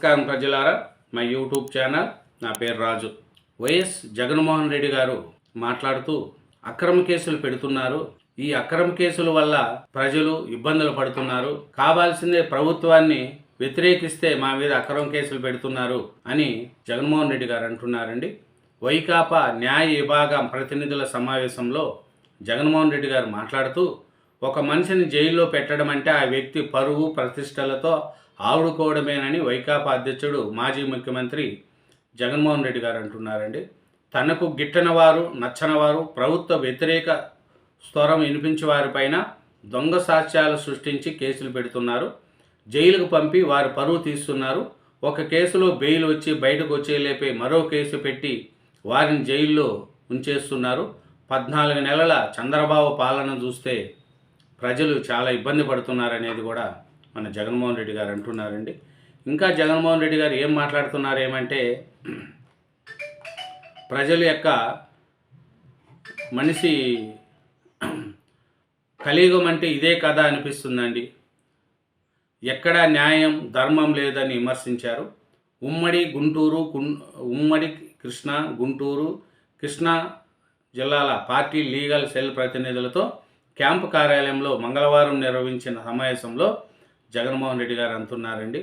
నమస్కారం ప్రజలారా. మా యూట్యూబ్ ఛానల్ నా పేరు రాజు. వైఎస్ జగన్మోహన్ రెడ్డి గారు మాట్లాడుతూ అక్రమ కేసులు పెడుతున్నారు. ఈ అక్రమ కేసుల వల్ల ప్రజలు ఇబ్బందులు పడుతున్నారు. కావాల్సిందే ప్రభుత్వాన్ని వ్యతిరేకిస్తే మా మీద అక్రమ కేసులు పెడుతున్నారు అని జగన్మోహన్ రెడ్డి గారు అంటున్నారండి. వైకాపా న్యాయ విభాగం ప్రతినిధుల సమావేశంలో జగన్మోహన్ రెడ్డి గారు మాట్లాడుతూ ఒక మనిషిని జైల్లో పెట్టడం అంటే ఆ వ్యక్తి పరువు ప్రతిష్టలతో ఆవుడుకోవడమేనని వైకాపా అధ్యక్షుడు మాజీ ముఖ్యమంత్రి జగన్మోహన్ రెడ్డి గారు అంటున్నారండి. తనకు గిట్టనవారు నచ్చనవారు ప్రభుత్వ వ్యతిరేక స్వరం వినిపించే వారిపైన దొంగ సాక్ష్యాలు సృష్టించి కేసులు పెడుతున్నారు. జైలుకు పంపి వారి పరువు తీస్తున్నారు. ఒక కేసులో బెయిల్ వచ్చి బయటకు వచ్చేలేపే మరో కేసు పెట్టి వారిని జైల్లో ఉంచేస్తున్నారు. పద్నాలుగు నెలల చంద్రబాబు పాలన చూస్తే ప్రజలు చాలా ఇబ్బంది పడుతున్నారనేది కూడా మన జగన్మోహన్ రెడ్డి గారు అంటున్నారండి. ఇంకా జగన్మోహన్ రెడ్డి గారు ఏం మాట్లాడుతున్నారు ఏమంటే ప్రజల యొక్క మనిషి కలియుగం అంటే ఇదే కదా అనిపిస్తుందండి. ఎక్కడా న్యాయం ధర్మం లేదని విమర్శించారు. ఉమ్మడి గుంటూరు ఉమ్మడి కృష్ణా గుంటూరు కృష్ణా జిల్లాల పార్టీ లీగల్ సెల్ ప్రతినిధులతో క్యాంపు కార్యాలయంలో మంగళవారం నిర్వహించిన సమావేశంలో జగన్మోహన్ రెడ్డి గారు అంటున్నారండి.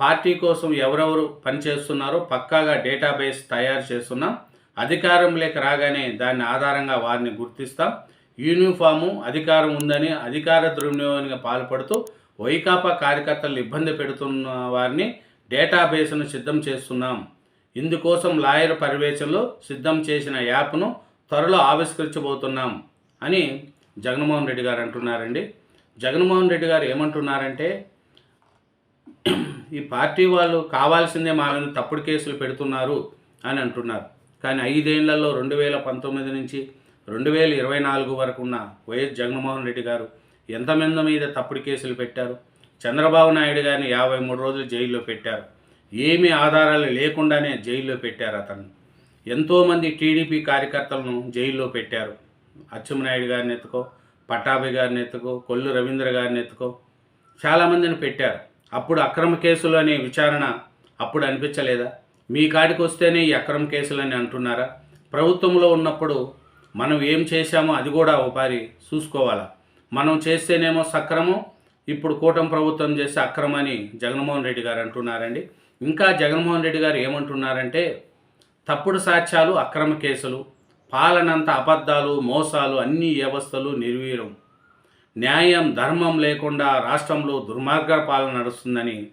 పార్టీ కోసం ఎవరెవరు పనిచేస్తున్నారో పక్కాగా డేటాబేస్ తయారు చేస్తున్నాం. అధికారంలోకి రాగానే దాని ఆధారంగా వారిని గుర్తిస్తాం. యూనిఫాము అధికారం ఉందని అధికార దుర్వినియోగానికి పాల్పడుతూ వైకాపా కార్యకర్తలు ఇబ్బంది పెడుతున్న వారిని డేటాబేస్ను సిద్ధం చేస్తున్నాం. ఇందుకోసం లాయర్ పర్యవేక్షణలో సిద్ధం చేసిన యాప్ను త్వరలో ఆవిష్కరించబోతున్నాం అని జగన్మోహన్ రెడ్డి గారు అంటున్నారండి. జగన్మోహన్ రెడ్డి గారు ఏమంటున్నారంటే ఈ పార్టీ వాళ్ళు కావాల్సిందే మా మీద తప్పుడు కేసులు పెడుతున్నారు అని అంటున్నారు. కానీ ఐదేళ్ళలో రెండు వేల పంతొమ్మిది నుంచి రెండు వేల ఇరవై నాలుగు వరకు ఉన్న వైఎస్ జగన్మోహన్ రెడ్డి గారు ఎంతమంది మీద తప్పుడు కేసులు పెట్టారు? చంద్రబాబు నాయుడు గారిని యాభై మూడు రోజులు జైల్లో పెట్టారు. ఏమీ ఆధారాలు లేకుండానే జైల్లో పెట్టారు అతను ఎంతోమంది టీడీపీ కార్యకర్తలను జైల్లో పెట్టారు. అచ్చెన్నాయుడు గారిని ఎత్తుకో పట్టాభి గారిని ఎత్తుకో కొల్లు రవీంద్ర గారిని ఎత్తుకో. చాలామందిని పెట్టారు. అప్పుడు అక్రమ కేసులు అనే విచారణ అప్పుడు అనిపించలేదా? మీ కాడికి వస్తేనే ఈ అక్రమ కేసులు అని అంటున్నారా? ప్రభుత్వంలో ఉన్నప్పుడు మనం ఏం చేశామో అది కూడా ఒకసారి చూసుకోవాలా? మనం చేస్తేనేమో సక్రమం ఇప్పుడు కూటమి ప్రభుత్వం చేస్తే అక్రమని జగన్మోహన్ రెడ్డి గారు అంటున్నారండి. ఇంకా జగన్మోహన్ రెడ్డి గారు ఏమంటున్నారంటే తప్పుడు సాక్ష్యాలు అక్రమ కేసులు పాలనంత అబద్ధాలు మోసాలు అన్ని వ్యవస్థలు నిర్వీర్యం. న్యాయం ధర్మం లేకుండా రాష్ట్రంలో దుర్మార్గ పాలన నడుస్తుందని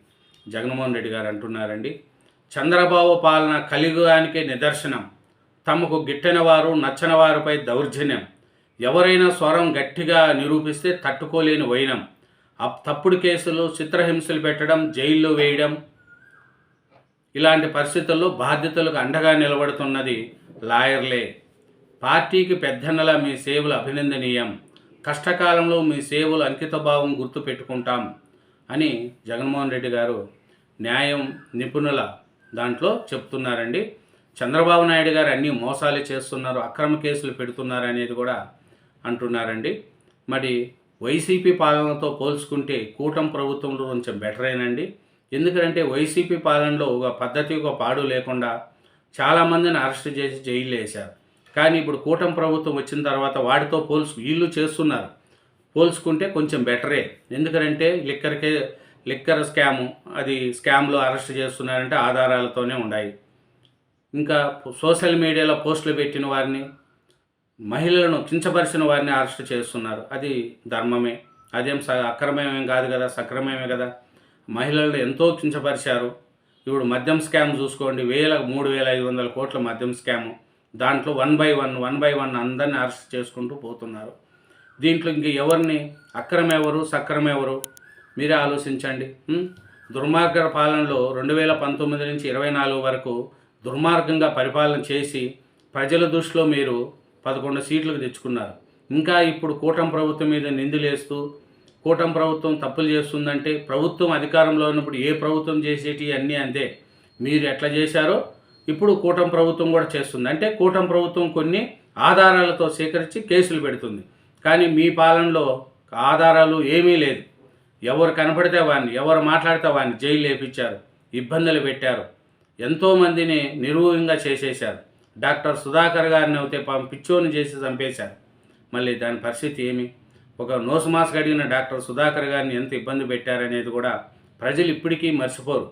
జగన్మోహన్ రెడ్డి గారు అంటున్నారండి. చంద్రబాబు పాలన కలియుగానికే నిదర్శనం. తమకు గిట్టని వారు నచ్చని వారిపై దౌర్జన్యం. ఎవరైనా స్వరం గట్టిగా నిరూపిస్తే తట్టుకోలేని వైనం. అప్- తప్పుడు కేసులు చిత్రహింసలు పెట్టడం జైల్లో వేయడం. ఇలాంటి పరిస్థితుల్లో బాధ్యతలకు అండగా నిలబడుతున్నది లాయర్లే. పార్టీకి పెద్దన్నల మీ సేవలు అభినందనీయం. కష్టకాలంలో మీ సేవలు అంకితభావం గుర్తు పెట్టుకుంటాం అని జగన్మోహన్ రెడ్డి గారు న్యాయం నిపుణుల దాంట్లో చెప్తున్నారండి. చంద్రబాబు నాయుడు గారు అన్ని మోసాలు చేస్తున్నారు అక్రమ కేసులు పెడుతున్నారు అనేది కూడా అంటున్నారండి. మరి వైసీపీ పాలనతో పోల్చుకుంటే కూటమి ప్రభుత్వంలో కొంచెం బెటరేనండి ఎందుకంటే వైసీపీ పాలనలో ఒక పద్ధతి ఒక పాడు లేకుండా చాలామందిని అరెస్ట్ చేసి జైలు వేశారు. కానీ ఇప్పుడు కూటమి ప్రభుత్వం వచ్చిన తర్వాత వాటితో పోల్చు వీళ్ళు చేస్తున్నారు. పోల్చుకుంటే కొంచెం బెటరే. ఎందుకంటే లిక్కర్కే లిక్కర్ స్కాము అది స్కామ్లో అరెస్ట్ చేస్తున్నారంటే ఆధారాలతోనే ఉన్నాయి. ఇంకా సోషల్ మీడియాలో పోస్టులు పెట్టిన వారిని మహిళలను కించపరిచిన వారిని అరెస్ట్ చేస్తున్నారు. అది ధర్మమే. అదేం స అక్రమమేం కాదు కదా సక్రమమే కదా. మహిళలను ఎంతో కించపరిచారు. ఇప్పుడు మద్యం స్కామ్ చూసుకోండి. వేల మూడు వేల ఐదు వందల కోట్ల మద్యం స్కాము. దాంట్లో one by one one by one అందరిని అరెస్ట్ చేసుకుంటూ పోతున్నారు. దీంట్లో ఇంక ఎవరిని? అక్రమ ఎవరు? మీరే ఆలోచించండి. దుర్మార్గ పాలనలో రెండు వేల పంతొమ్మిది నుంచి ఇరవై నాలుగు వరకు దుర్మార్గంగా పరిపాలన చేసి ప్రజల దృష్టిలో మీరు పదకొండు సీట్లకు తెచ్చుకున్నారు. ఇంకా ఇప్పుడు కూటమి ప్రభుత్వం మీద నిందులేస్తూ కూటమి ప్రభుత్వం తప్పులు చేస్తుందంటే ప్రభుత్వం అధికారంలో ఉన్నప్పుడు ఏ ప్రభుత్వం చేసేటి అన్నీ అంతే. మీరు ఎట్లా చేశారో ఇప్పుడు కూటమి ప్రభుత్వం కూడా చేస్తుంది. అంటే కూటమి ప్రభుత్వం కొన్ని ఆధారాలతో సేకరించి కేసులు పెడుతుంది. కానీ మీ పాలనలో ఆధారాలు ఏమీ లేదు. ఎవరు కనపడితే వాడిని ఎవరు మాట్లాడితే వాడిని జైలు వేపించారు ఇబ్బందులు పెట్టారు. ఎంతోమందిని నిర్వూయంగా చేసేశారు. డాక్టర్ సుధాకర్ గారిని అయితే పాపం పిచ్చోని చేసి చంపేశారు. మళ్ళీ దాని పరిస్థితి ఏమి? ఒక నోసు మాస్క్ అడిగిన డాక్టర్ సుధాకర్ గారిని ఎంత ఇబ్బంది పెట్టారనేది కూడా ప్రజలు ఇప్పటికీ మర్చిపోరు.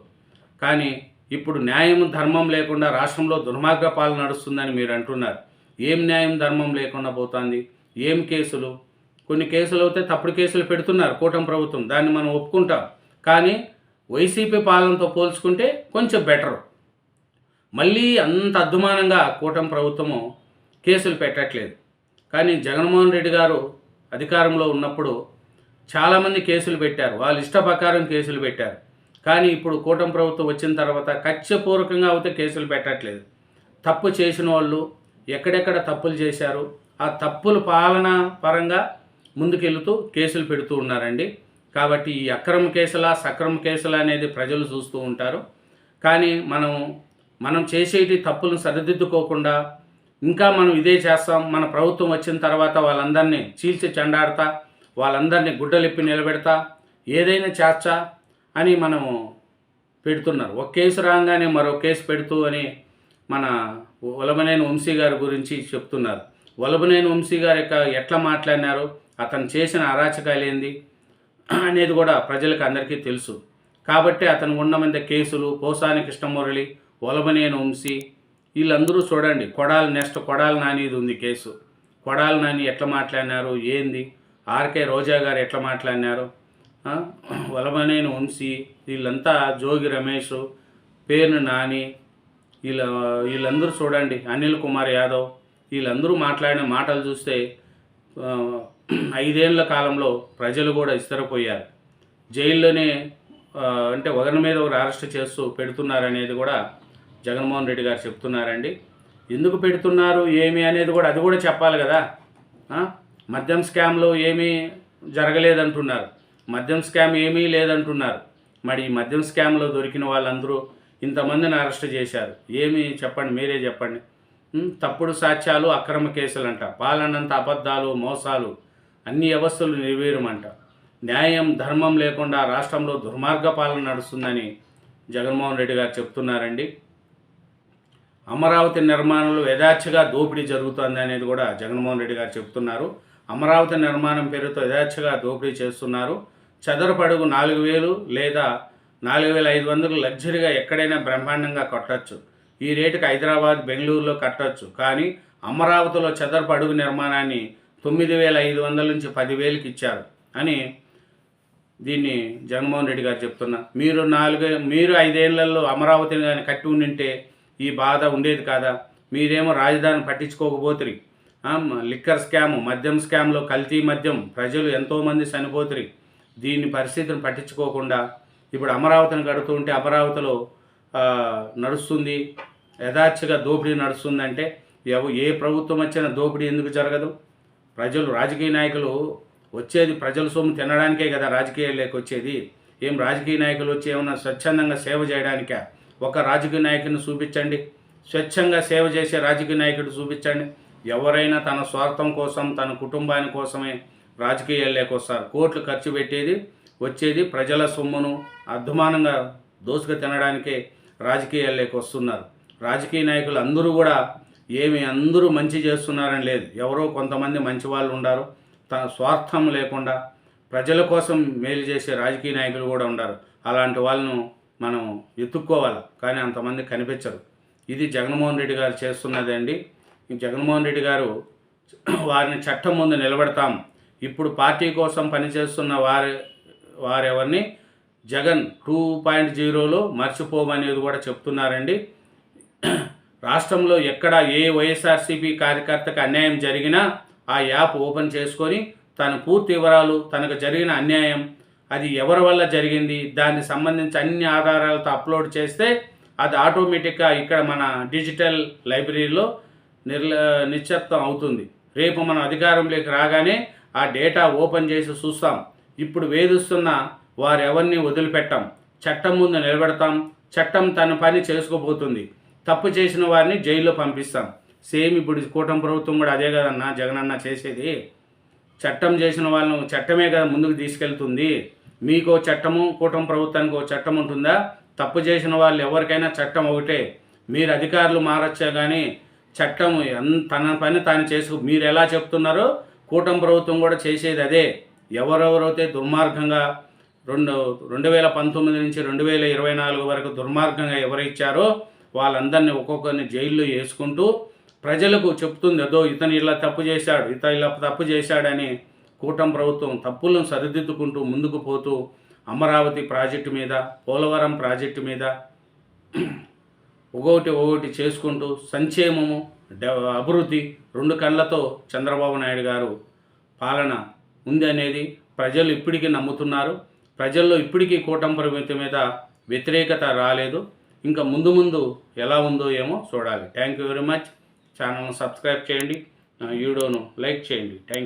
కానీ ఇప్పుడు న్యాయం ధర్మం లేకుండా రాష్ట్రంలో దుర్మార్గ పాలన నడుస్తుందని మీరు అంటున్నారు. ఏం న్యాయం ధర్మం లేకుండా పోతుంది? ఏం కేసులు? కొన్ని కేసులు అయితే తప్పుడు కేసులు పెడుతున్నారు కూటమి ప్రభుత్వం. దాన్ని మనం ఒప్పుకుంటాం. కానీ వైసీపీ పాలనతో పోల్చుకుంటే కొంచెం బెటర్. మళ్ళీ అంత అద్దుమానంగా కూటమి ప్రభుత్వము కేసులు పెట్టట్లేదు. కానీ జగన్మోహన్ రెడ్డి గారు అధికారంలో ఉన్నప్పుడు చాలామంది కేసులు పెట్టారు. వాళ్ళ ఇష్ట ప్రకారం కేసులు పెట్టారు. కానీ ఇప్పుడు కూటమి ప్రభుత్వం వచ్చిన తర్వాత కక్షపూర్వకంగా అయితే కేసులు పెట్టట్లేదు. తప్పు చేసిన వాళ్ళు ఎక్కడెక్కడ తప్పులు చేశారు ఆ తప్పుల పాలన పరంగా ముందుకెళ్తూ కేసులు పెడుతూ ఉన్నారండి. కాబట్టి ఈ అక్రమ కేసులా సక్రమ కేసులా అనేది ప్రజలు చూస్తూ ఉంటారు. కానీ మనం మనం చేసేటి తప్పులను సరిదిద్దుకోకుండా ఇంకా మనం ఇదే చేస్తాం మన ప్రభుత్వం వచ్చిన తర్వాత వాళ్ళందరినీ చీల్చి చెండాడతా వాళ్ళందరినీ గుడ్డలిప్పి నిలబెడతా ఏదైనా చేస్తా అని మనము పెడుతున్నారు. ఒక కేసు రాగానే మరో కేసు పెడుతూ అని మన వలమనేని వంశీ గారి గురించి చెప్తున్నారు. వలమనేని వంశీ గారు యొక్క ఎట్లా మాట్లాడినారు? అతను చేసిన అరాచకాలు ఏంది? అనేది కూడా ప్రజలకు అందరికీ తెలుసు. కాబట్టి అతను ఉన్న మీద కేసులు పోసాని కృష్ణమురళి వలమనేని వంశీ వీళ్ళందరూ చూడండి. కొడాలి నెక్స్ట్ కొడాలి నానిది ఉంది కేసు. కొడాలి నాని ఎట్లా మాట్లాడినారు? ఏంది? ఆర్కే రోజా గారు ఎట్లా మాట్లాడినారు? వలమనేని వంశీ వీళ్ళంతా జోగి రమేష్ పేరును నాని వీళ్ళ వీళ్ళందరూ చూడండి అనిల్ కుమార్ యాదవ్ వీళ్ళందరూ మాట్లాడిన మాటలు చూస్తే ఐదేళ్ళ కాలంలో ప్రజలు కూడా ఇస్తరపోయారు. జైల్లోనే అంటే ఒకరి మీద ఒకరు అరెస్ట్ చేస్తూ పెడుతున్నారనేది కూడా జగన్మోహన్ రెడ్డి గారు చెప్తున్నారండి. ఎందుకు పెడుతున్నారు ఏమి అనేది కూడా అది కూడా చెప్పాలి కదా? మద్యం స్కామ్లో ఏమీ జరగలేదంటున్నారు. మద్యం స్కామ్ ఏమీ లేదంటున్నారు. మరి ఈ మద్యం స్కామ్లో దొరికిన వాళ్ళందరూ ఇంతమందిని అరెస్ట్ చేశారు. ఏమి చెప్పండి మీరే చెప్పండి. తప్పుడు సాక్ష్యాలు అక్రమ కేసులంట. పాలనంత అబద్ధాలు మోసాలు అన్ని వ్యవస్థలు నెరవేరమంట. న్యాయం ధర్మం లేకుండా రాష్ట్రంలో దుర్మార్గ పాలన నడుస్తుందని జగన్మోహన్ రెడ్డి గారు చెప్తున్నారండి. అమరావతి నిర్మాణంలో యథార్చగా దోపిడీ జరుగుతుంది అనేది కూడా జగన్మోహన్ రెడ్డి గారు చెప్తున్నారు. అమరావతి నిర్మాణం పేరుతో యథార్చగా దోపిడీ చేస్తున్నారు. చదరపడుగు నాలుగు వేలు లేదా నాలుగు వేల ఐదు వందలు లగ్జరీగా ఎక్కడైనా బ్రహ్మాండంగా కట్టొచ్చు. ఈ రేటుకి హైదరాబాద్ బెంగళూరులో కట్టొచ్చు. కానీ అమరావతిలో చదరపు అడుగు నిర్మాణాన్ని తొమ్మిది వేల ఐదు వందల నుంచి పదివేలకి ఇచ్చారు అని దీన్ని జగన్మోహన్ రెడ్డి గారు చెప్తున్నా. మీరు నాలుగు మీరు ఐదేళ్ళలో అమరావతిని కానీ కట్టి ఉండింటే ఈ బాధ ఉండేది కాదా? మీరేమో రాజధాని పట్టించుకోకపోతురి. లిక్కర్ స్కామ్ మద్యం స్కామ్లో కల్తీ మద్యం ప్రజలు ఎంతోమంది చనిపోతురి. దీని పరిస్థితిని పట్టించుకోకుండా ఇప్పుడు అమరావతిని కడుతూ ఉంటే అమరావతిలో నడుస్తుంది. యథార్చగా దోపిడీ నడుస్తుందంటే ఎవ ఏ ప్రభుత్వం వచ్చినా దోపిడీ ఎందుకు జరగదు? ప్రజలు రాజకీయ నాయకులు వచ్చేది ప్రజల సొమ్ము తినడానికే కదా రాజకీయాల్లోకి వచ్చేది. ఏం రాజకీయ నాయకులు వచ్చి ఏమన్నా స్వచ్ఛందంగా సేవ చేయడానికా? ఒక రాజకీయ నాయకుడిని చూపించండి. స్వచ్ఛంగా సేవ చేసే రాజకీయ నాయకుడు చూపించండి. ఎవరైనా తన స్వార్థం కోసం తన కుటుంబాని కోసమే రాజకీయాలు వస్తారు. కోట్లు ఖర్చు పెట్టేది వచ్చేది ప్రజల సొమ్మును అధ్వానంగా దోసుకు తినడానికే రాజకీయాలు వస్తున్నారు. రాజకీయ నాయకులు అందరూ కూడా ఏమి అందరూ మంచి చేస్తున్నారని లేదు. ఎవరో కొంతమంది మంచి వాళ్ళు ఉండారు. తన స్వార్థం లేకుండా ప్రజల కోసం మేలు చేసే రాజకీయ నాయకులు కూడా ఉన్నారు అలాంటి వాళ్ళను మనం ఎత్తుక్కోవాలి. కానీ అంతమంది కనిపించరు. ఇది జగన్మోహన్ రెడ్డి గారు చేస్తున్నది అండి జగన్మోహన్ రెడ్డి గారు వారిని చట్టం ముందు నిలబెడతాం. ఇప్పుడు పార్టీ కోసం పనిచేస్తున్న వారి వారెవరిని? జగన్ టూ పాయింట్ జీరోలో మర్చిపోమనేది కూడా చెప్తున్నారండి. రాష్ట్రంలో ఎక్కడ ఏ వైఎస్ఆర్సీపీ కార్యకర్తకు అన్యాయం జరిగినా ఆ యాప్ ఓపెన్ చేసుకొని తన పూర్తి వివరాలు తనకు జరిగిన అన్యాయం అది ఎవరి వల్ల జరిగింది దానికి సంబంధించి అన్ని ఆధారాలతో అప్లోడ్ చేస్తే అది ఆటోమేటిక్గా ఇక్కడ మన డిజిటల్ లైబ్రరీలో నిర్ల నిశ్చత్వం అవుతుంది. రేపు మనం అధికారంలోకి రాగానే ఆ డేటా ఓపెన్ చేసి చూస్తాం. ఇప్పుడు వేధిస్తున్న వారెవరిని వదిలిపెట్టాం. చట్టం ముందు నిలబెడతాం. చట్టం తన పని చేసుకోబోతుంది. తప్పు చేసిన వారిని జైల్లో పంపిస్తాం. సేమ్ ఇప్పుడు కూటమి ప్రభుత్వం కూడా అదే కదన్నా జగనన్న చేసేది? చట్టం చేసిన వాళ్ళను చట్టమే కదా ముందుకు తీసుకెళ్తుంది. మీకో చట్టము కూటమి ప్రభుత్వానికి ఒక చట్టం ఉంటుందా? తప్పు చేసిన వాళ్ళు ఎవరికైనా చట్టం ఒకటే. మీరు అధికారులు మారచ్చా కానీ చట్టం తన పని తాను చేసుకు మీరు ఎలా చెప్తున్నారో కూటమి ప్రభుత్వం కూడా చేసేది అదే. ఎవరెవరైతే దుర్మార్గంగా రెండు రెండు వేల పంతొమ్మిది నుంచి రెండు వేల ఇరవై నాలుగు వరకు దుర్మార్గంగా ఎవరిచ్చారో వాళ్ళందరినీ ఒక్కొక్కరిని జైల్లో వేసుకుంటూ ప్రజలకు చెప్తుంది అదో ఇతను ఇలా తప్పు చేశాడు ఇతను ఇలా తప్పు చేశాడని కూటమి ప్రభుత్వం తప్పులను సరిదిద్దుకుంటూ ముందుకు పోతూ అమరావతి ప్రాజెక్టు మీద పోలవరం ప్రాజెక్టు మీద ఒకటి ఒకటి చేసుకుంటూ సంక్షేమము అభివృద్ధి రెండు కళ్ళతో చంద్రబాబు నాయుడు గారు పాలన ఉంది అనేది ప్రజలు ఇప్పటికీ నమ్ముతున్నారు. ప్రజల్లో ఇప్పటికీ కూటమి పరిమితి మీద వ్యతిరేకత రాలేదు. ఇంకా ముందు ముందు ఎలా ఉందో ఏమో చూడాలి. థ్యాంక్ యూ వెరీ మచ్ ఛానల్ను సబ్స్క్రైబ్ చేయండి. వీడియోను లైక్ చేయండి. థ్యాంక్